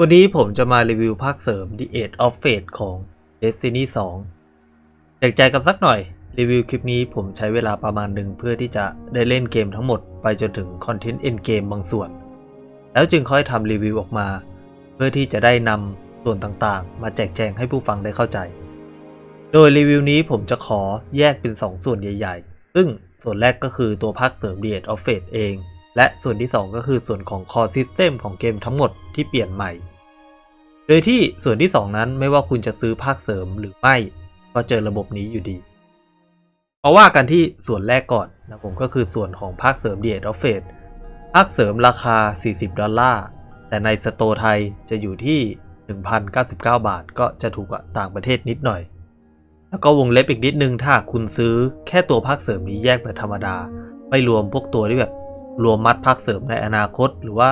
วันนี้ผมจะมารีวิวภาคเสริม The Age of Fate ของ Destiny 2แจกใจกันสักหน่อย รีวิวคลิปนี้ผมใช้เวลาประมาณหนึ่งเพื่อที่จะได้เล่นเกมทั้งหมดไปจนถึงคอนเทนต์ end เกมบางส่วน แล้วจึงค่อยทำรีวิวออกมา เพื่อที่จะได้นำส่วนต่างๆ มาแจกแจงให้ผู้ฟังได้เข้าใจ โดยรีวิวนี้ผมจะขอแยกเป็น 2 ส่วนใหญ่ ๆ ซึ่งส่วนแรกก็คือตัวภาคเสริม The Age of Fate เอง และส่วนที่ 2 ก็คือส่วนของ Core System ของเกมทั้งหมดที่เปลี่ยนใหม่ โดยที่ส่วนที่ 2 นั้นไม่ว่าคุณจะซื้อภาคเสริมหรือไม่ ก็เจอระบบนี้อยู่ดี เอาว่ากันที่ส่วนแรกก่อนนะผมก็คือส่วนของภาคเสริม The Age of Fate ภาคเสริมราคา 40 ดอลลาร์ แต่ในสโตร์ไทยจะอยู่ที่ 1,099 บาท ก็จะถูกกว่าต่างประเทศนิดหน่อย แล้วก็วงเล็บอีกนิดนึงถ้าคุณซื้อแค่ตัวภาคเสริมนี้แยกแบบธรรมดา ไม่รวมพวกตัวที่แบบ รวมมัดภาคเสริมในอนาคต หรือว่า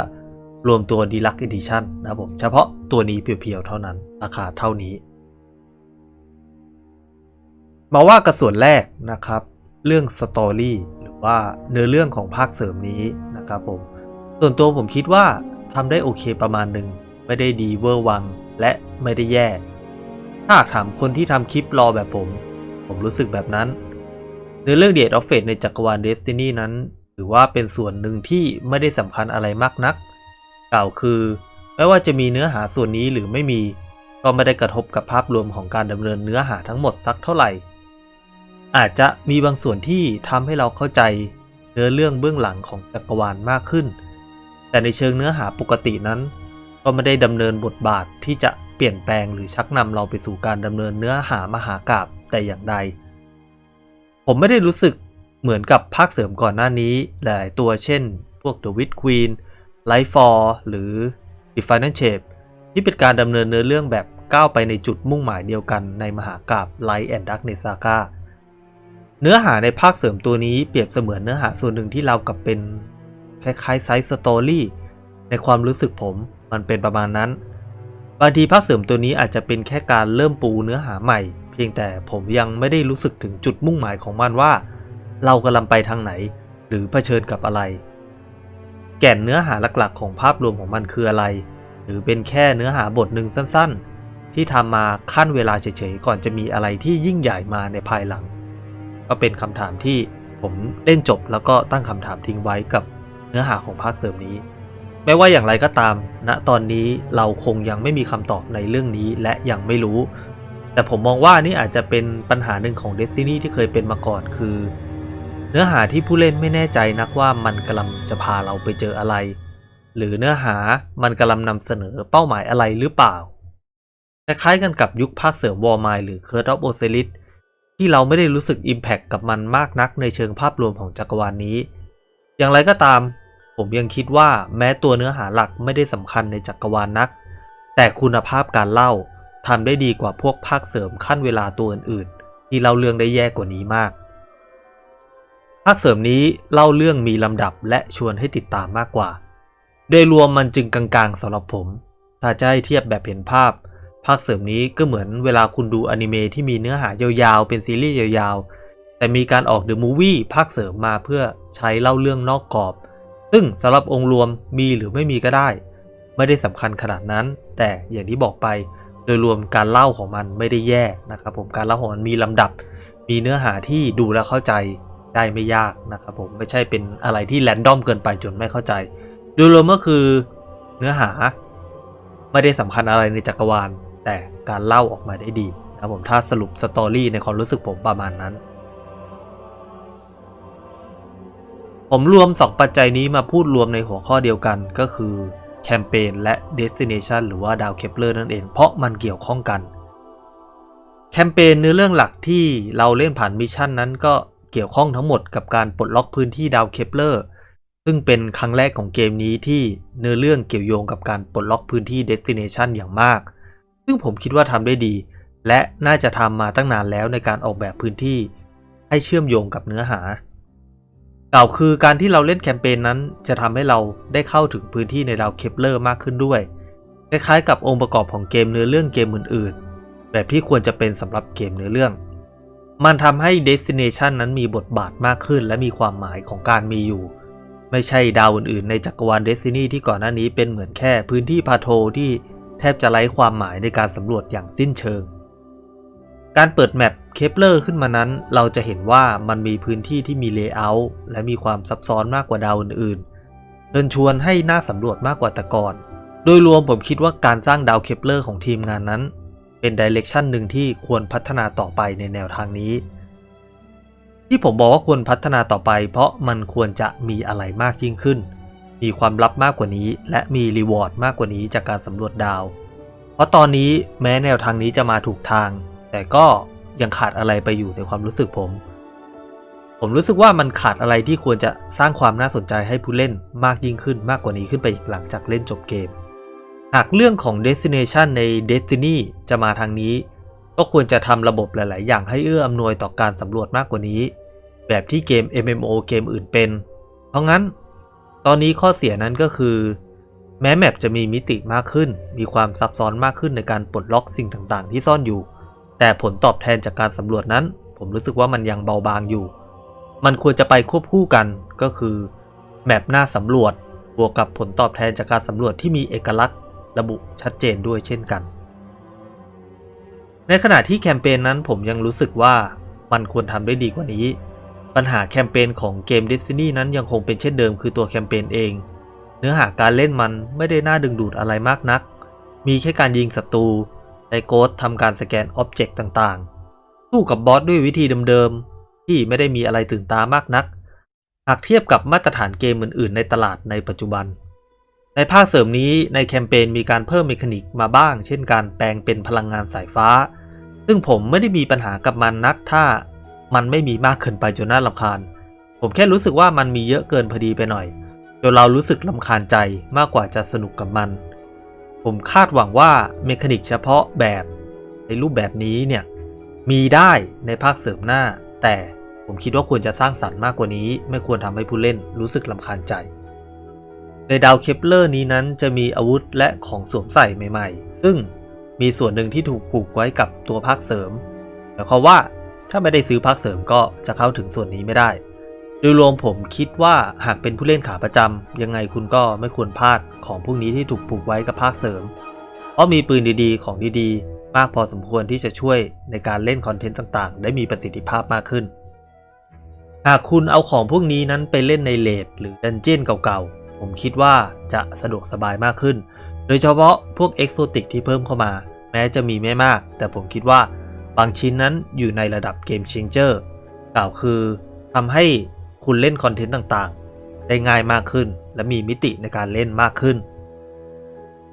รวมตัว Deluxe Edition นะครับผม เฉพาะตัวนี้เพียวๆเท่านั้น ราคาเท่านี้ มาว่ากับส่วนแรกนะครับ เรื่องสตอรี่หรือว่าเนื้อเรื่องของภาคเสริมนี้นะครับผม ส่วนตัวผมคิดว่าทำได้โอเคประมาณหนึ่ง ไม่ได้ดีเวอร์วังและไม่ได้แย่ ถ้าถามคนที่ทำคลิปรอแบบผม ผมรู้สึกแบบนั้นเนื้อเรื่อง The Age of Fate ในจักรวาล Destiny นั้น ถือว่าเป็นส่วนหนึ่งที่ไม่ได้สำคัญอะไรมากนัก กล่าวคือ ไม่ว่าจะมีเนื้อหาส่วนนี้หรือไม่มี ก็ไม่ได้กระทบกับภาพรวมของการดำเนินเนื้อหาทั้งหมดสักเท่าไหร่ อาจจะมีบางส่วนที่ทำให้เราเข้าใจเนื้อเรื่องเบื้องหลังของจักรวาลมากขึ้น แต่ในเชิงเนื้อหาปกตินั้น ก็ไม่ได้ดำเนินบทบาทที่จะเปลี่ยนแปลงหรือชักนำเราไปสู่การดำเนินเนื้อหามหากาบแต่อย่างใด ผมไม่ได้รู้สึก เหมือนกับภาคเสริมก่อนหน้านี้หลายตัวเช่น พวก The w i t h Queen Life for หรือ Defiant Shape ที่เป็นการดำเนินเนื้อเรื่องแบบก้าวไปในจุดมุ่งหมายเดียวกันในมหากาบ Light and Darkness Saga เนื้อหาในภาคเสริมตัวนี้เปรียบเสมือนเนื้อหาส่วนหนึ่งที่เรากับเป็นคล้ายๆไซส์สตอรี่ในความรู้สึกผมมันเป็นประมาณนั้น บางทีภาคเสริมตัวนี้อาจจะเป็นแค่การเริ่มปูเนื้อหาใหม่ เพียงแต่ผมยังไม่ได้รู้สึกถึงจุดมุ่งหมายของมันว่า เรากำลังไปทางไหน หรือเผชิญกับอะไร แก่นเนื้อหาหลักๆ ของภาพรวมของมันคืออะไร หรือเป็นแค่เนื้อหาบทหนึ่งสั้นๆ ที่ทำมาขั้นเวลาเฉยๆ ก่อนจะมีอะไรที่ยิ่งใหญ่มาในภายหลัง ก็เป็นคำถามที่ผมเล่นจบแล้วก็ตั้งคำถามทิ้งไว้กับเนื้อหาของภาคเสริมนี้ไม่ว่าอย่างไรก็ตาม ณ ตอนนี้เราคงยังไม่มีคำตอบในเรื่องนี้และยังไม่รู้ แต่ผมมองว่านี่อาจจะเป็นปัญหาหนึ่งของ Destiny ที่เคยเป็นมาก่อนคือ เนื้อหาที่ผู้เล่นไม่แน่ใจนักว่ามันกำลังจะพาเราไปเจออะไร หรือเนื้อหามันกำลังนำเสนอเป้าหมายอะไรหรือเปล่าคล้ายๆกันกับยุคภาคเสริม War m i หรือ Curse of Osiris ที่เราไม่ได้รู้สึก Impact กับมันมากนักในเชิงภาพรวมของจักรวาลนนี้ อย่างไรก็ตาม ผมยังคิดว่าแม้ตัวเนื้อหาหลักไม่ได้สำคัญในจักรวาลนัก แต่คุณภาพการเล่าทำได้ดีกว่าพวกภาคเสริมขั้นเวลาตัวอื่นๆ ที่เล่าเรื่องได้แย่กว่านี้มาก ภาคเสริมนี้เล่าเรื่องมีลำดับและชวนให้ติดตามมากกว่า โดยรวมมันจึงกลางๆสำหรับผม ถ้าจะให้เทียบแบบเห็นภาพ ภาคเสริมนี้ก็เหมือนเวลาคุณดูอนิเมะที่มีเนื้อหายาวๆ เป็นซีรีส์ยาวๆ แต่มีการออกเดอะมูวี่ภาคเสริมมาเพื่อใช้เล่าเรื่องนอกกรอบ ซึ่งสำหรับองค์รวมมีหรือไม่มีก็ได้ ไม่ได้สำคัญขนาดนั้น แต่อย่างที่บอกไป โดยรวมการเล่าของมันไม่ได้แย่นะครับผมการเล่าของมันมีลำดับ มีเนื้อหาที่ดูแล้วเข้าใจ ได้ไม่ยากนะครับผมไม่ใช่เป็นอะไรที่แรนดอมเกินไปจนไม่เข้าใจ โดยรวมก็คือเนื้อหาไม่ได้สำคัญอะไรในจักรวาล แต่การเล่าออกมาได้ดีนะครับผมถ้าสรุปสตอรี่ในความรู้สึกผมประมาณนั้น ผมรวม 2 ปัจจัยนี้มาพูดรวมในหัวข้อเดียวกันก็คือแคมเปญและ Destination หรือว่าดาวเคปเลอร์นั่นเอง เพราะมันเกี่ยวข้องกัน แคมเปญเนื้อเรื่องหลักที่เราเล่นผ่านมิชชั่นนั้นก็ เกี่ยวข้องทั้งหมดกับการปลดล็อกพื้นที่ดาวเคปเลอร์ซึ่งเป็นครั้งแรกของเกมนี้ที่เนื้อเรื่องเกี่ยวโยงกับการปลดล็อกพื้นที่ Destination อย่างมาก ซึ่งผมคิดว่าทำได้ดี และน่าจะทำมาตั้งนานแล้วในการออกแบบพื้นที่ ให้เชื่อมโยงกับเนื้อหากล่าวคือการที่เราเล่นแคมเปญนั้น จะทำให้เราได้เข้าถึงพื้นที่ในดาวเคปเลอร์มากขึ้นด้วย คล้ายๆกับองค์ประกอบของเกมเนื้อเรื่องเกมอื่นๆ แบบที่ควรจะเป็นสำหรับเกมเนื้อเรื่อง มันทำให้ Destination นั้นมีบทบาทมากขึ้น และมีความหมายของการมีอยู่ ไม่ใช่ดาวอื่นๆ ในจักรวาล Destiny ที่ก่อนหน้านี้เป็นเหมือนแค่พื้นที่พาโทที่แทบจะไร้ความหมายในการสำรวจอย่างสิ้นเชิง การเปิดแมปเคปเลอร์ขึ้นมานั้น เราจะเห็นว่ามันมีพื้นที่ที่มีเลเยอร์และมีความซับซ้อนมากกว่าดาวอื่นๆเชิญชวนให้น่าสำรวจมากกว่าแต่ก่อน โดยรวมผมคิดว่าการสร้างดาวเคปเลอร์ของทีมงานนั้น เป็นดิเรกชันหนึ่งที่ควรพัฒนาต่อไปในแนวทางนี้ ที่ผมบอกว่าควรพัฒนาต่อไป เพราะมันควรจะมีอะไรมากยิ่งขึ้น มีความลับมากกว่านี้ และมีรีวอร์ดมากกว่านี้จากการสำรวจดาว เพราะตอนนี้แม้แนวทางนี้จะมาถูกทาง แต่ก็ยังขาดอะไรไปอยู่ในความรู้สึกผม ผมรู้สึกว่ามันขาดอะไรที่ควรจะสร้างความน่าสนใจให้ผู้เล่นมากยิ่งขึ้นมากกว่านี้ขึ้นไปอีกหลังจากเล่นจบเกม หากเรื่องของ Destination ใน Destiny จะมาทางนี้ ก็ควรจะทำระบบหลาย ๆ อย่างให้เอื้ออำนวยต่อการสำรวจมากกว่านี้ แบบที่เกม MMO เกมอื่นเป็น เพราะงั้น ตอนนี้ข้อเสียนั้นก็คือ แม้แมปจะมีมิติมากขึ้น มีความซับซ้อนมากขึ้นในการปลดล็อกสิ่งต่าง ๆ ที่ซ่อนอยู่ แต่ผลตอบแทนจากการสำรวจนั้น ผมรู้สึกว่ามันยังเบาบางอยู่ มันควรจะไปควบคู่กันก็คือแมปหน้าสำรวจบวกกับผลตอบแทนจากการสำรวจที่มีเอกลักษณ์ ระบุชัดเจนด้วยเช่นกัน ในขณะที่แคมเปญนั้นผมยังรู้สึกว่ามันควรทำได้ดีกว่านี้ ปัญหาแคมเปญของเกม Destiny นั้นยังคงเป็นเช่นเดิมคือตัวแคมเปญเอง เนื้อหาการเล่นมันไม่ได้น่าดึงดูดอะไรมากนัก มีแค่การยิงศัตรูใช้โกดทำการสแกนอ็อบเจกต์ต่างๆ สู้กับบอสด้วยวิธีเดิมๆ ที่ไม่ได้มีอะไรตื่นตามากนัก หากเทียบกับมาตรฐานเกมอื่นๆ ในตลาดในปัจจุบัน ในภาคเสริมนี้ในแคมเปญมีการเพิ่มเมคานิกมาบ้าง เช่นการแปลงเป็นพลังงานสายฟ้า ซึ่งผมไม่ได้มีปัญหากับมันนักถ้ามันไม่มีมากเกินไปจนน่ารำคาญ ผมแค่รู้สึกว่ามันมีเยอะเกินพอดีไปหน่อย จนเรารู้สึกลำคาญใจมากกว่าจะสนุกกับมัน ผมคาดหวังว่าเมคานิกเฉพาะแบบในรูปแบบนี้เนี่ย มีได้ในภาคเสริมหน้า แต่ผมคิดว่าควรจะสร้างสรรค์มากกว่านี้ ไม่ควรทำให้ผู้เล่นรู้สึกลำคาญใจ ในดาวเคปเลอร์นี้นั้นจะมีอาวุธและของสวมใส่ใหม่ๆ ซึ่งมีส่วนหนึ่งที่ถูกผูกไว้กับตัวภาคเสริมแต่เขามว่าถ้าไม่ได้ซื้อภาคเสริมก็จะเข้าถึงส่วนนี้ไม่ได้ โดยรวมผมคิดว่าหากเป็นผู้เล่นขาประจำยังไงคุณก็ไม่ควรพลาดของพวกนี้ที่ถูกผูกไว้กับภาคเสริม เพราะมีปืนดีๆ ของดีๆ มากพอสมควรที่จะช่วยในการเล่นคอนเทนต์ต่างๆ ได้มีประสิทธิภาพมากขึ้น หากคุณเอาของพวกนี้นั้นไปเล่นในเลดหรือดันเจี้ยนเก่าๆ ผมคิดว่าจะสะดวกสบายมากขึ้น โดยเฉพาะพวกเอกโซติกที่เพิ่มเข้ามา แม้จะมีไม่มาก แต่ผมคิดว่าบางชิ้นนั้นอยู่ในระดับเกม c h งเจอร์กล่าวคือทำให้คุณเล่นคอนเทนต์ต่างๆ ได้ง่ายมากขึ้น และมีมิติในการเล่นมากขึ้น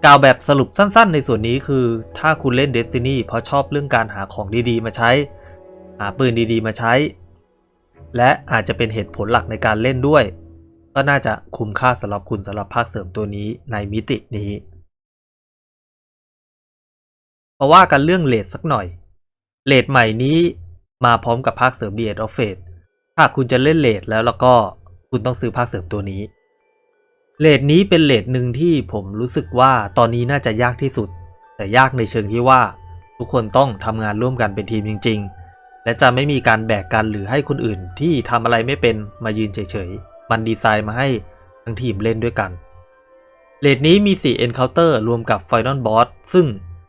กล่าวแบบสรุปสั้นๆ ในส่วนนี้คือ ถ้าคุณเล่น Destiny เพราะชอบเรื่องการหาของดีๆ มาใช้ หาปืนดีๆ มาใช้ และอาจจะเป็นเหตุผลหลักในการเล่นด้วย ก็น่าจะคุ้มค่าสำหรับคุณสำหรับภาคเสริมตัวนี้ในมิตินี้ มาว่ากันเรื่องเลทสักหน่อย เลทใหม่นี้มาพร้อมกับภาคเสริม The End of Fate ถ้าคุณจะเล่นเลทแล้วแล้วก็คุณต้องซื้อภาคเสริมตัวนี้เลทนี้เป็นเลทหนึ่งที่ผมรู้สึกว่าตอนนี้น่าจะยากที่สุด แต่ยากในเชิงที่ว่า ทุกคนต้องทำงานร่วมกันเป็นทีมจริง ๆ และจะไม่มีการแบกกันหรือให้คนอื่นที่ทำอะไรไม่เป็นมายืนเฉยๆ มันดีไซน์มาให้ทั้งทีมเล่นด้วยกันเลทนี้มี 4 Encounter รวมกับ Final Boss ซึ่ง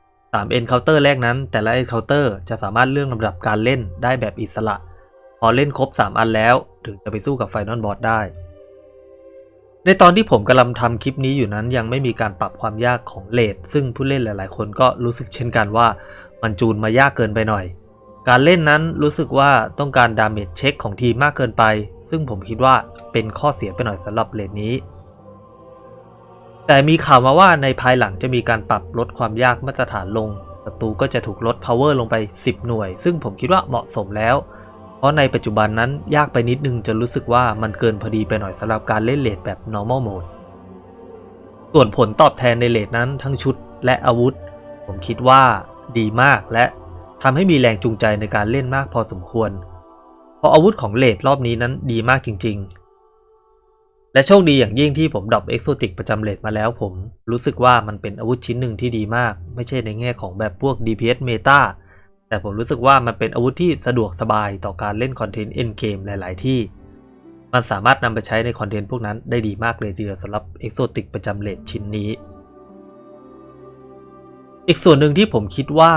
3 Encounter แรกนั้น แต่ละ Encounter จะสามารถเลือกลำดับการเล่นได้แบบอิสระ พอเล่นครบ 3 อันแล้ว ถึงจะไปสู้กับ Final Boss ได้ ในตอนที่ผมกำลังทำคลิปนี้อยู่นั้นยังไม่มีการปรับความยากของเลดซึ่งผู้เล่นหลาย ๆ คนก็รู้สึกเช่นกันว่ามันจูนมายากเกินไปหน่อย การเล่นนั้นรู้สึกว่าต้องการดาเมจเช็คของทีมมากเกินไป ซึ่งผมคิดว่าเป็นข้อเสียไปหน่อยสำหรับเลดนี้ แต่มีข่าวมาว่าในภายหลังจะมีการปรับลดความยากมาตรฐานลงศัตรูก็จะถูกลด power ลงไป 10 หน่วย ซึ่งผมคิดว่าเหมาะสมแล้ว เพราะในปัจจุบันนั้นยากไปนิดนึงจนรู้สึกว่ามันเกินพอดีไปหน่อยสำหรับการเล่นเลดแบบ normal mode ส่วนผลตอบแทนในเลดนั้นทั้งชุดและอาวุธ ผมคิดว่าดีมากและ ทำให้มีแรงจูงใจในการเล่นมากพอสมควร เพราะอาวุธของเลดรอบนี้นั้นดีมากจริง ๆ และโชคดีอย่างยิ่งที่ผมดรอปเอ็กโซติกประจำเลดมาแล้วผมรู้สึกว่ามันเป็นอาวุธชิ้นหนึ่งที่ดีมาก ไม่ใช่ในแง่ของแบบพวก DPS Meta แต่ผมรู้สึกว่ามันเป็นอาวุธที่สะดวกสบายต่อการเล่นคอนเทนต์เอ็นเกมหลาย ๆ ที่ มันสามารถนำไปใช้ในคอนเทนต์พวกนั้นได้ดีมากเลยทีเดียวสำหรับเอ็กโซติกประจำเลดชิ้นนี้ อีกส่วนหนึ่งที่ผมคิดว่า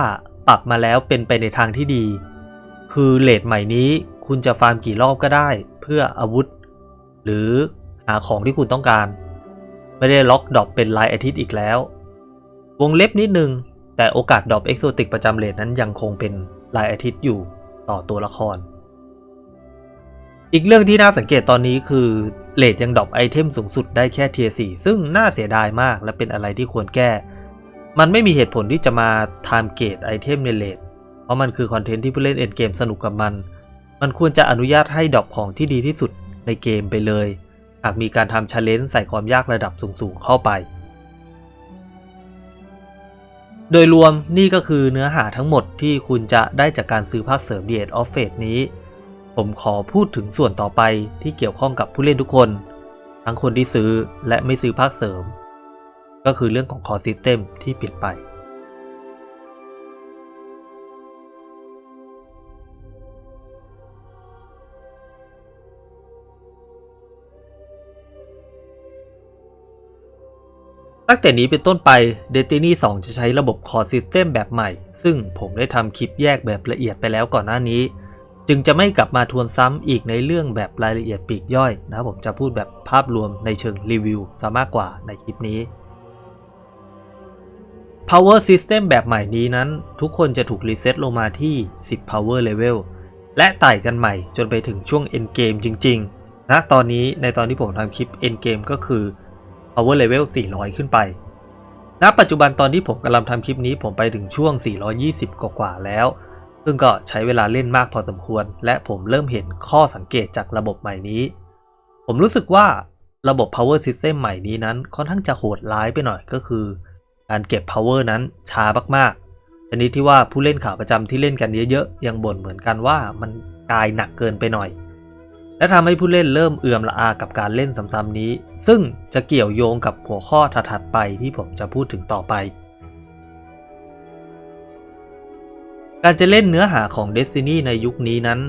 ปรับมาแล้วเป็นไปในทางที่ดี คือเลทใหม่นี้คุณจะฟาร์มกี่รอบก็ได้เพื่ออาวุธ หรือหาของที่คุณต้องการ ไม่ได้ล็อกดรอปเป็นรายอาทิตย์อีกแล้ว วงเล็บนิดนึง แต่โอกาสดรอปเอ็กโซติกประจำเลทนั้นยังคงเป็นรายอาทิตย์อยู่ต่อตัวละคร อีกเรื่องที่น่าสังเกตตอนนี้คือเลทยังดรอปไอเทมสูงสุดได้แค่เทียร์4ซึ่งน่าเสียดายมากและเป็นอะไรที่ควรแก้ มันไม่มีเหตุผลที่จะมาไทม์เกตไอเทมในเลทเพราะมันคือคอนเทนต์ที่ผู้เล่นเอ็นเกมสนุกกับมัน มันควรจะอนุญาตให้ดรอปของที่ดีที่สุดในเกมไปเลย หากมีการทำชาเลนจ์ใส่ความยากระดับสูงๆเข้าไป โดยรวมนี่ก็คือเนื้อหาทั้งหมดที่คุณจะได้จากการซื้อภาคเสริม The Edge of Fate นี้ ผมขอพูดถึงส่วนต่อไปที่เกี่ยวข้องกับผู้เล่นทุกคน ทั้งคนที่ซื้อและไม่ซื้อภาคเสริม ก็คือเรื่องของ Core System ที่เปลี่ยนไป ตั้งแต่นี้เป็นต้นไป Destiny 2 จะใช้ระบบ Core System แบบใหม่ ซึ่งผมได้ทำคลิปแยกแบบละเอียดไปแล้วก่อนหน้านี้ จึงจะไม่กลับมาทวนซ้ำอีกในเรื่องแบบรายละเอียดปีกย่อยนะผมจะพูดแบบภาพรวมในเชิงรีวิวซะมากกว่าในคลิปนี้ Power System แบบใหม่นี้นั้น ทุกคนจะถูกรีเซ็ตลงมาที่ 10 Power Level และไต่กันใหม่จนไปถึงช่วง End Game จริงๆนะตอนนี้ในตอนที่ผมทำคลิป End Game ก็คือ power level 400 ขึ้นไปณปัจจุบันตอนที่ผมกำลังทำคลิปนี้ผมไปถึงช่วง 420 กว่าๆแล้ว ซึ่งก็ใช้เวลาเล่นมากพอสมควร และผมเริ่มเห็นข้อสังเกตจากระบบใหม่นี้ ผมรู้สึกว่าระบบ power system ใหม่นี้นั้นค่อนข้างจะโหดร้ายไปหน่อยก็คือ การเก็บ power นั้นช้ามากๆชนิดที่ว่าผู้เล่นขาประจำที่เล่นกันเยอะๆ ยังบ่นเหมือนกันว่ามันกายหนักเกินไปหน่อย และทำให้ผู้เล่นเริ่มเอื่อมละอากับการเล่นซ้ำๆนี้ ซึ่งจะเกี่ยวโยงกับหัวข้อถัดๆไปที่ผมจะพูดถึงต่อไป การจะเล่นเนื้อหาของ Destiny ในยุคนี้นั้น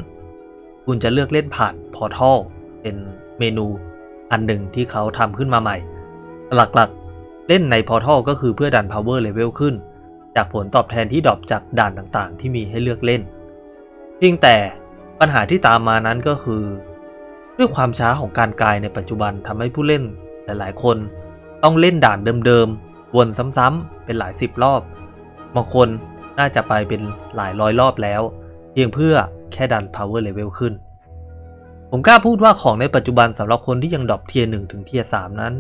คุณจะเลือกเล่นผ่าน Portal เป็นเมนูอันหนึ่งที่เขาทำขึ้นมาใหม่ หลักๆ เล่นใน Portal ก็คือเพื่อดัน Power Level ขึ้น จากผลตอบแทนที่ดรอปจากด่านต่างๆ ที่มีให้เลือกเล่น เพียงแต่ปัญหาที่ตามมานั้นก็คือ ด้วยความช้าของการกายในปัจจุบันทำให้ผู้เล่นหลายๆ คนต้องเล่นด่านเดิมๆ วนซ้ำๆ เป็นหลายสิบรอบ บางคนน่าจะไปเป็นหลายร้อยรอบแล้ว เพียงเพื่อแค่ดัน power level ขึ้น ผมกล้าพูดว่าของในปัจจุบันสำหรับคนที่ยังดรอปเทียร์หถึงเทียร์สนั้น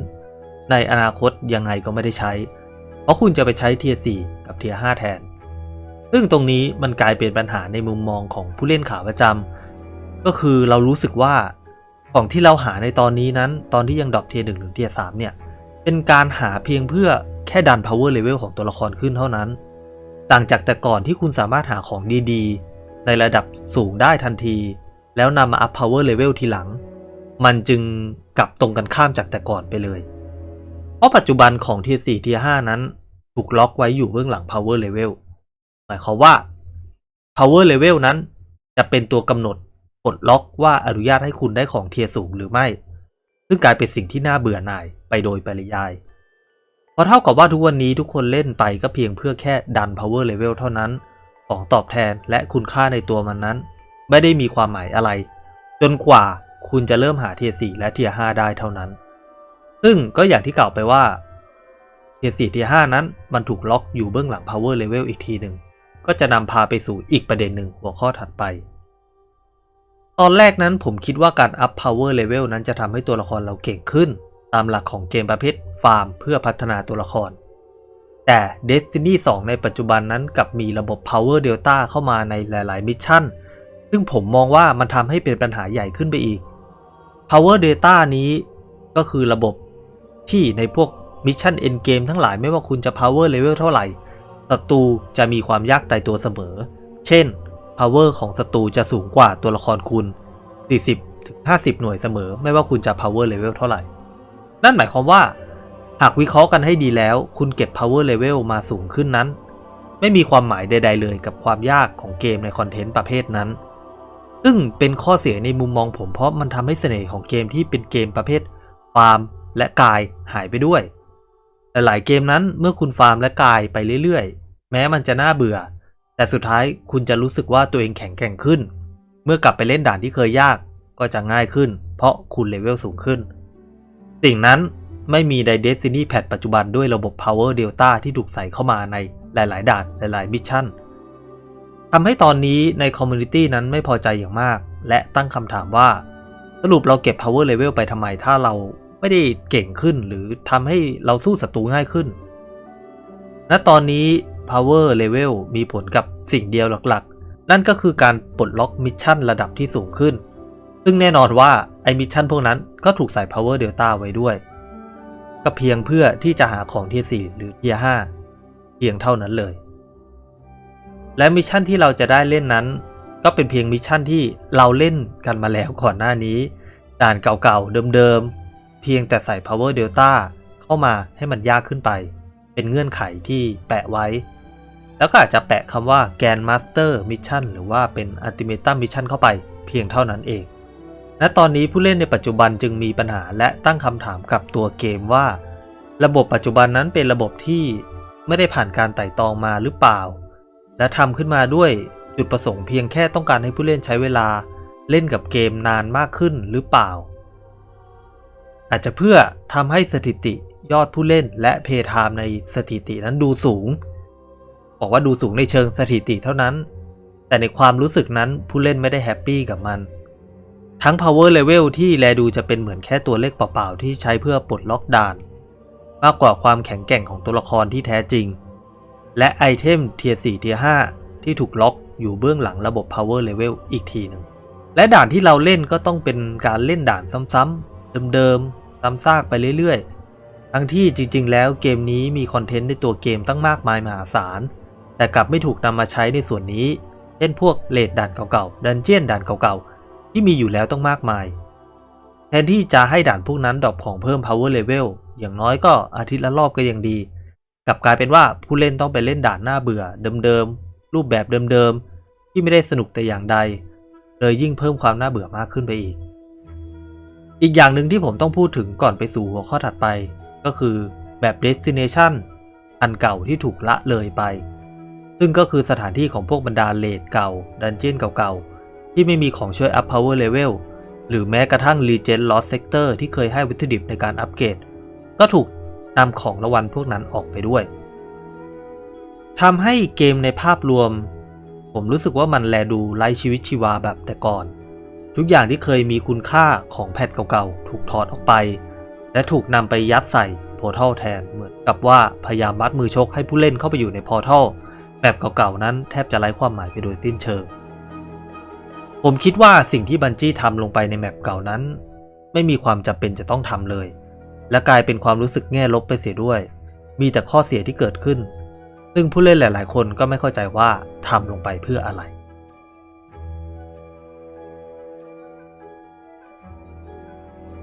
ในอนาคตยังไงก็ไม่ได้ใช้ เพราะคุณจะไปใช้เทียร์สกับเทียร์หแทน ซึ่งตรงนี้มันกลายเป็นปัญหาในมุมมองของผู้เล่นขาประจำก็คือเรารู้สึกว่าของที่เราหาในตอนนี้นั้น ตอนที่ยังดรอปเทียร์หถึงเทียร์สเนี่ย เป็นการหาเพียงเพื่อแค่ดัน power level ของตัวละครขึ้นเท่านั้น ต่างจากแต่ก่อนที่คุณสามารถหาของดีๆ ในระดับสูงได้ทันที แล้วนำมาอัพ power level ทีหลัง มันจึงกลับตรงกันข้ามจากแต่ก่อนไปเลย เพราะปัจจุบันของเทียร์4เทียร์5นั้น ถูกล็อกไว้อยู่เบื้องหลัง power level หมายความว่า power level นั้นจะเป็นตัวกำหนดปลดล็อกว่าอนุญาตให้คุณได้ของเทียร์สูงหรือไม่ ซึ่งกลายเป็นสิ่งที่น่าเบื่อหน่ายไปโดยปริยาย เพราะเท่ากับว่าทุกวันนี้ทุกคนเล่นไปก็เพียงเพื่อแค่ดัน power level เท่านั้น ของตอบแทนและคุณค่าในตัวมันนั้น ไม่ได้มีความหมายอะไร จนกว่าคุณจะเริ่มหาเทียร์4และเทียร์5ได้เท่านั้น ซึ่งก็อย่างที่กล่าวไปว่าเทียร์4เทียร์5นั้นมันถูกล็อกอยู่เบื้องหลัง power level อีกทีหนึ่งก็จะนำพาไปสู่อีกประเด็นหนึ่งหัวข้อถัดไป ตอนแรกนั้นผมคิดว่าการอัพ power level นั้นจะทำให้ตัวละครเราเก่งขึ้น ตามหลักของเกมประเภทฟาร์ม เพื่อพัฒนาตัวละคร แต่ Destiny 2 ในปัจจุบันนั้นกลับมีระบบ power delta เข้ามาในหลาย ๆ มิชชั่น ซึ่งผมมองว่ามันทำให้เป็นปัญหาใหญ่ขึ้นไปอีก power delta นี้ก็คือระบบ ที่ในพวกมิชชั่น end game ทั้งหลายไม่ว่าคุณจะ power level เท่าไหร่ศัตรูจะมีความยากตายตัวเสมอ เช่น power ของศัตรูจะสูงกว่าตัวละครคุณ 40ถึง50 หน่วยเสมอ ไม่ว่าคุณจะ power level เท่าไหร่ นั่นหมายความว่า หากวิเคราะห์กันให้ดีแล้ว คุณเก็บ power level มาสูงขึ้นนั้น ไม่มีความหมายใด ๆ เลยกับความยากของเกมในคอนเทนต์ประเภทนั้น ซึ่งเป็นข้อเสียในมุมมองผมเพราะมันทำให้เสน่ห์ของเกมที่เป็นเกมประเภทฟาร์ม และกายหายไปด้วย แต่หลายเกมนั้นเมื่อคุณฟาร์มและกายไปเรื่อยๆ แม้มันจะน่าเบื่อ แต่สุดท้ายคุณจะรู้สึกว่าตัวเองแข็งแกร่งขึ้น เมื่อกลับไปเล่นด่านที่เคยยากก็จะง่ายขึ้น เพราะคุณเลเวลสูงขึ้น สิ่งนั้นไม่มีใน Destiny แพทปัจจุบันด้วยระบบ Power Delta ที่ถูกใส่เข้ามาในหลาย ๆ ด่านหลาย ๆ มิชชั่นทำให้ตอนนี้ในคอมมูนิตี้นั้นไม่พอใจอย่างมาก และตั้งคำถามว่า สรุปเราเก็บ power level ไปทำไมถ้าเรา ไม่ได้เก่งขึ้นหรือทำให้เราสู้ศัตรูง่ายขึ้น ณตอนนี้ power level มีผลกับสิ่งเดียวหลักๆ นั่นก็คือการปลดล็อกมิชชั่นระดับที่สูงขึ้น ซึ่งแน่นอนว่าไอมิชชั่นพวกนั้นก็ถูกใส่ power delta ไว้ด้วย ก็เพียงเพื่อที่จะหาของเทีย4หรือเทีย5เพียงเท่านั้นเลย และมิชชั่นที่เราจะได้เล่นนั้น ก็เป็นเพียงมิชชั่นที่เราเล่นกันมาแล้วก่อนหน้านี้ด่านเก่าๆเดิมๆ พียงแต่ใส่ power delta เข้ามาให้มันยากขึ้นไป เป็นเงื่อนไขที่แปะไว้ แล้วก็อาจจะแปะคำว่า Grand Master Mission หรือว่าเป็น Ultimatum Mission เข้าไปเพียงเท่านั้นเอง ณ ตอนนี้ผู้เล่นในปัจจุบันจึงมีปัญหาและตั้งคำถามกับตัวเกมว่า ระบบปัจจุบันนั้นเป็นระบบที่ไม่ได้ผ่านการไต่ตองมาหรือเปล่า และทำขึ้นมาด้วยจุดประสงค์เพียงแค่ต้องการให้ผู้เล่นใช้เวลา เล่นกับเกมนานมากขึ้นหรือเปล่า อาจจะเพื่อทำให้สถิติยอดผู้เล่นและเพย์ไทม์ในสถิตินั้นดูสูง บอกว่าดูสูงในเชิงสถิติเท่านั้น แต่ในความรู้สึกนั้นผู้เล่นไม่ได้แฮปปี้กับมัน ทั้ง power level ที่แลดูจะเป็นเหมือนแค่ตัวเลขเปล่าๆ ที่ใช้เพื่อปลดล็อกด่าน มากกว่าความแข็งแกร่งของตัวละครที่แท้จริง และไอเทมเทียร์4เทียร์5ที่ถูกล็อกอยู่เบื้องหลังระบบ power level อีกทีหนึ่งและด่านที่เราเล่นก็ต้องเป็นการเล่นด่านซ้ำๆ เดิมๆซ้ำซากไปเรื่อยๆ ทั้งที่จริงๆ แล้วเกมนี้มีคอนเทนต์ในตัวเกมตั้งมากมายมหาศาล แต่กลับไม่ถูกนำมาใช้ในส่วนนี้ เช่นพวกเลดด่านเก่าๆ ดันเจียนด่านเก่าๆ ที่มีอยู่แล้วต้องมากมาย แทนที่จะให้ด่านพวกนั้นดรอปของเพิ่ม power level อย่างน้อยก็อาทิตย์ละรอบก็ยังดี กลับกลายเป็นว่าผู้เล่นต้องไปเล่นด่านหน้าเบื่อเดิมๆ รูปแบบเดิมๆ ที่ไม่ได้สนุกแต่อย่างใด เลยยิ่งเพิ่มความน่าเบื่อมากขึ้นไปอีก อีกอย่างหนึ่งที่ผมต้องพูดถึงก่อนไปสู่หัวข้อถัดไป ก็คือแบบ destination อันเก่าที่ถูกละเลยไป ซึ่งก็คือสถานที่ของพวกบรรดาเลดเก่า ดันเจียนเก่าๆ ที่ไม่มีของช่วย up power level หรือแม้กระทั่ง Regen Lost Sector ที่เคยให้วัตถุดิบในการอัปเกรด ก็ถูกนำของรางวัลพวกนั้นออกไปด้วยทำให้เกมในภาพรวม ผมรู้สึกว่ามันแลดูไร้ชีวิตชีวาแบบแต่ก่อน ทุกอย่างที่เคยมีคุณค่าของแพทเก่าๆ ถูกถอดออกไป และถูกนำไปยัดใส่โพร์ทัลแทนเหมือนกับว่าพยายามมัดมือชกให้ผู้เล่นเข้าไปอยู่ในพอร์ทัลแบบเก่าๆนั้นแทบจะไร้ความหมายไปโดยสิ้นเชิง ผมคิดว่าสิ่งที่บันจี้ทำลงไปในแมปเก่านั้น ไม่มีความจำเป็นจะต้องทำเลย และกลายเป็นความรู้สึกแง่ลบไปเสียด้วย มีแต่ข้อเสียที่เกิดขึ้น ซึ่งผู้เล่นหลาย ๆ คนก็ไม่เข้าใจว่าทำลงไปเพื่ออะไร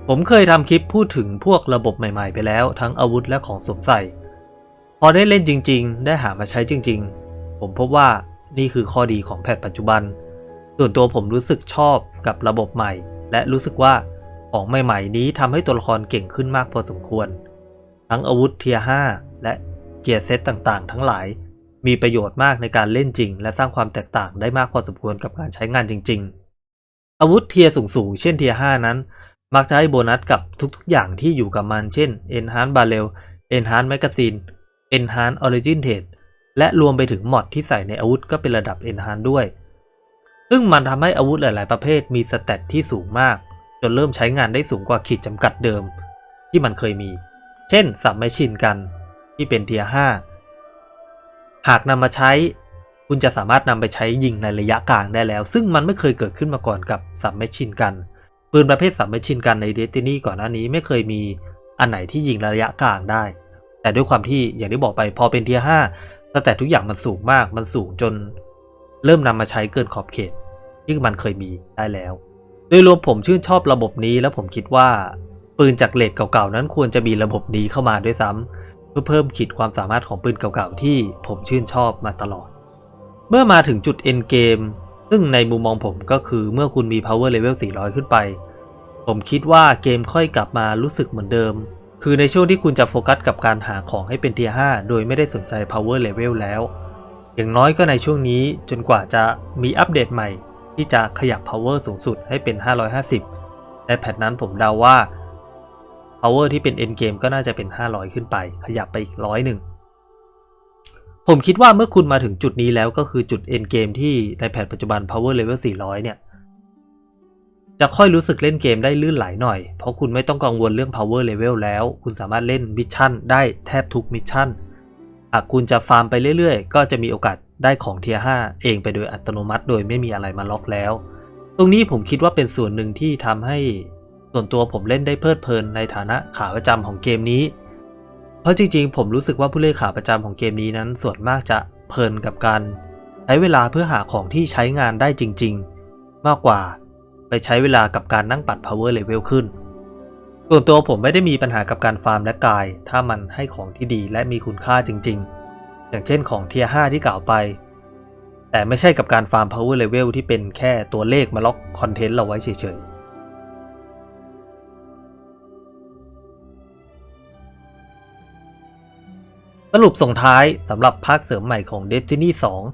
ผมเคยทำคลิปพูดถึงพวกระบบใหม่ๆไปแล้วทั้งอาวุธและของสวมใส่ พอได้เล่นจริงๆ ได้หามาใช้จริงๆ ผมพบว่านี่คือข้อดีของแพทปัจจุบัน ส่วนตัวผมรู้สึกชอบกับระบบใหม่ และรู้สึกว่าของใหม่ๆ นี้ทำให้ตัวละครเก่งขึ้นมากพอสมควร ทั้งอาวุธเทียร์5และเกียร์เซตต่างๆ ทั้งหลาย มีประโยชน์มากในการเล่นจริง และสร้างความแตกต่างได้มากพอสมควรกับการใช้งานจริง ๆ อาวุธเทียร์สูงๆ เช่นเทียร์5นั้น มักจะให้โบนัสกับทุกๆ อย่างที่อยู่กับมันเช่น Enhance Barrel Enhance Magazine Enhance Origin Trade และรวมไปถึงมอดที่ใส่ในอาวุธก็เป็นระดับ Enhance ด้วย ซึ่งมันทำให้อาวุธหลาย ๆ ประเภทมีสเตตที่สูงมาก จนเริ่มใช้งานได้สูงกว่าขีดจำกัดเดิม ที่มันเคยมี เช่นสับไมชินกันที่เป็นเทียร์5หากนำมาใช้คุณจะสามารถนำไปใช้ยิงในระยะกลางได้แล้ว ซึ่งมันไม่เคยเกิดขึ้นมาก่อนกับสับไมชินกัน ปืนประเภทสับไม่ชินกันในเดตินีก่อนหน้านี้ไม่เคยมีอันไหนที่ยิงระยะกลางได้ แต่ด้วยความที่อย่างที่บอกไปพอเป็นเทียร์5สแตททุกอย่างมันสูงมากมันสูงจน เริ่มนำมาใช้เกินขอบเขต ที่มันเคยมีได้แล้ว โดยรวมผมชื่นชอบระบบนี้แล้วผมคิดว่า ปืนจากเลดเก่าๆนั้นควรจะมีระบบนี้เข้ามาด้วยซ้ำเพื่อเพิ่มขีดความสามารถของปืนเก่าๆที่ผมชื่นชอบมาตลอด เมื่อมาถึงจุด end game ซึ่งในมุมมองผมก็คือเมื่อคุณมี power level 400 ขึ้นไป ผมคิดว่าเกมค่อยกลับมารู้สึกเหมือนเดิม คือในช่วงที่คุณจะโฟกัสกับการหาของให้เป็นเทียร์5โดยไม่ได้สนใจ power level แล้ว อย่างน้อยก็ในช่วงนี้จนกว่าจะมีอัปเดตใหม่ ที่จะขยับ power สูงสุดให้เป็น 550 ในแพทนั้นผมเดาว่า power ที่เป็น end game ก็น่าจะเป็น 500 ขึ้นไป ขยับไปอีกร้อยหนึ่ง ผมคิดว่าเมื่อคุณมาถึงจุดนี้แล้วก็คือจุด end game ที่ในแพทปัจจุบัน power level 400 เนี่ย จะค่อยรู้สึกเล่นเกมได้ลื่นไหลหน่อย เพราะคุณไม่ต้องกังวลเรื่อง power level แล้ว คุณสามารถเล่นมิชชั่นได้แทบทุกมิชชั่นหากคุณจะฟาร์มไปเรื่อยๆ ก็จะมีโอกาสได้ของเทียร์5เองไปโดยอัตโนมัติ โดยไม่มีอะไรมาล็อกแล้ว ตรงนี้ผมคิดว่าเป็นส่วนหนึ่งที่ทำให้ส่วนตัวผมเล่นได้เพลิดเพลินในฐานะขาประจำของเกมนี้ เพราะจริงๆ ผมรู้สึกว่าผู้เล่นขาประจำของเกมนี้นั้นส่วนมากจะเพลินกับการใช้เวลาเพื่อหาของที่ใช้งานได้จริง ๆ มากกว่าไปใช้เวลากับการนั่งปัด power level ขึ้น ส่วนตัวผมไม่ได้มีปัญหากับการฟาร์มและกาย ถ้ามันให้ของที่ดีและมีคุณค่าจริง ๆ อย่างเช่นของเทีย5ที่กล่าวไป แต่ไม่ใช่กับการฟาร์ม power level ที่เป็นแค่ตัวเลขมาล็อกคอนเทนต์เราไว้เฉยๆ สรุปส่งท้ายสำหรับภาคเสริมใหม่ของ Destiny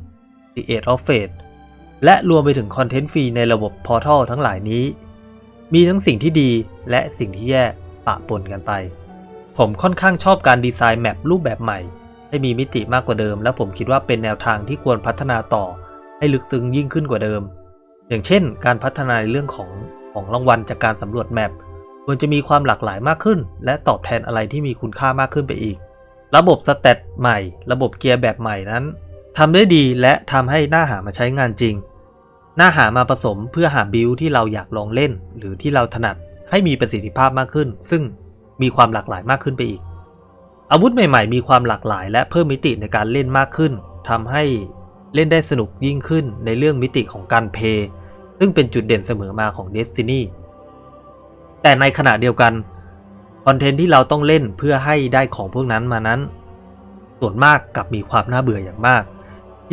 2 The Age of Fate และรวมไปถึงคอนเทนต์ฟรีในระบบ Portal ทั้งหลายนี้ มีทั้งสิ่งที่ดีและสิ่งที่แย่ปะปนกันไป ผมค่อนข้างชอบการดีไซน์แมปรูปแบบใหม่ ให้มีมิติมากกว่าเดิม และผมคิดว่าเป็นแนวทางที่ควรพัฒนาต่อ ให้ลึกซึ้งยิ่งขึ้นกว่าเดิม อย่างเช่น การพัฒนาในเรื่องของของรางวัลจากการสำรวจแมปควรจะมีความหลากหลายมากขึ้น และตอบแทนอะไรที่มีคุณค่ามากขึ้นไปอีก ระบบสเตตใหม่ ระบบเกียร์แบบใหม่นั้นทำได้ดีและทำให้น่าหามาใช้งานจริงน่าหามาผสมเพื่อหาบิลที่เราอยากลองเล่น หรือที่เราถนัดให้มีประสิทธิภาพมากขึ้น ซึ่งมีความหลากหลายมากขึ้นไปอีก อาวุธใหม่ๆ มีความหลากหลาย และเพิ่มมิติในการเล่นมากขึ้นทำให้เล่นได้สนุกยิ่งขึ้นในเรื่องมิติของการเพย์ซึ่งเป็นจุดเด่นเสมอมาของ Destiny แต่ในขณะเดียวกัน อนเทนต์ที่เราต้องเล่นเพื่อให้ได้ของพวกนั้นมานั้น ส่วนมากกลับมีความน่าเบื่ออย่างมาก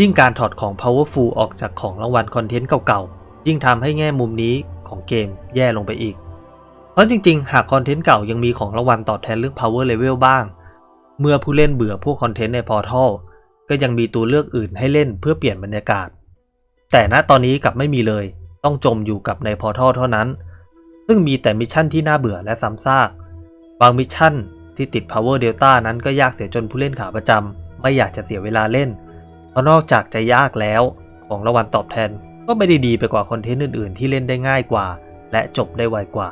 ยิ่งการถอดของ powerful ออกจากของรางวัลคอนเทนต์เก่าๆ ยิ่งทำให้แง่มุมนี้ของเกมแย่ลงไปอีก เพราะจริงๆ หากคอนเทนต์เก่ายังมีของรางวัลตอบแทนเรื่อง power level บ้าง เมื่อผู้เล่นเบื่อพวกคอนเทนต์ใน Portal ก็ยังมีตัวเลือกอื่นให้เล่นเพื่อเปลี่ยนบรรยากาศ แต่ณตอนนี้กลับไม่มีเลย ต้องจมอยู่กับใน Portal เท่านั้น ซึ่งมีแต่มิชชั่นที่น่าเบื่อและซ้ำซาก บางมิชชั่นที่ติด power delta นั้นก็ยากเสียจนผู้เล่นขาประจำไม่อยากจะเสียเวลาเล่น เพราะนอกจากจะยากแล้วของรางวัลตอบแทนก็ไม่ได้ดีไปกว่าคอนเทนต์อื่นๆ ที่เล่นได้ง่ายกว่า และจบได้ไวกว่า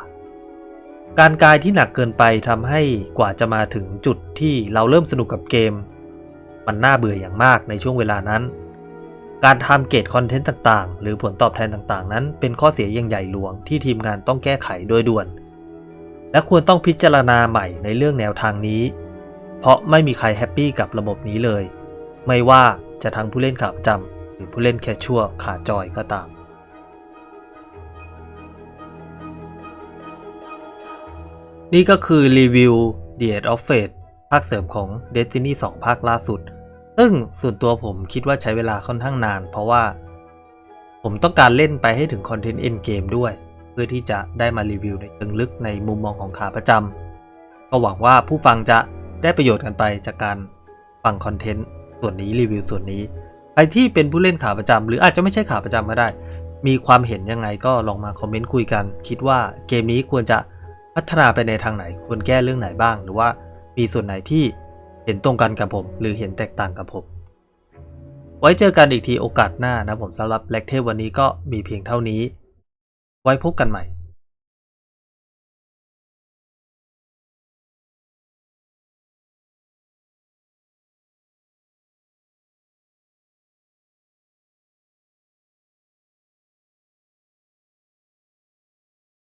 การกายที่หนักเกินไปทำให้กว่าจะมาถึงจุดที่เราเริ่มสนุกกับเกม มันน่าเบื่ออย่างมากในช่วงเวลานั้น การทำเกตคอนเทนต์ต่างๆ หรือผลตอบแทนต่างๆ นั้น เป็นข้อเสียอย่างใหญ่หลวงที่ทีมงานต้องแก้ไขโดยด่วน และควรต้องพิจารณาใหม่ในเรื่องแนวทางนี้ เพราะไม่มีใครแฮปปี้กับระบบนี้เลย ไม่ว่าจะทั้งผู้เล่นขาประจำหรือผู้เล่นแคชชัวขาจอยก็ตามนี่ก็คือรีวิว The Age of Fate ภาคเสริมของ Destiny 2 ภาคล่าสุด ซึ่งส่วนตัวผมคิดว่าใช้เวลาค่อนข้างนาน เพราะว่า ผมต้องการเล่นไปให้ถึงคอนเทนต์ end game ด้วย เพื่อที่จะได้มารีวิวในเชิงลึกในมุมมองของขาประจำก็หวังว่าผู้ฟังจะได้ประโยชน์กันไปจากการฟังคอนเทนต์ส่วนนี้รีวิวส่วนนี้ใครที่เป็นผู้เล่นขาประจำหรืออาจจะไม่ใช่ขาประจำก็ได้ มีความเห็นยังไงก็ลองมาคอมเมนต์คุยกัน คิดว่าเกมนี้ควรจะพัฒนาไปในทางไหน ควรแก้เรื่องไหนบ้าง หรือว่ามีส่วนไหนที่เห็นตรงกันกับผม หรือเห็นแตกต่างกับผม ไว้เจอกันอีกทีโอกาสหน้านะผมสำหรับแล็กเทพวันนี้ก็มีเพียงเท่านี้ ไว้พบกันใหม่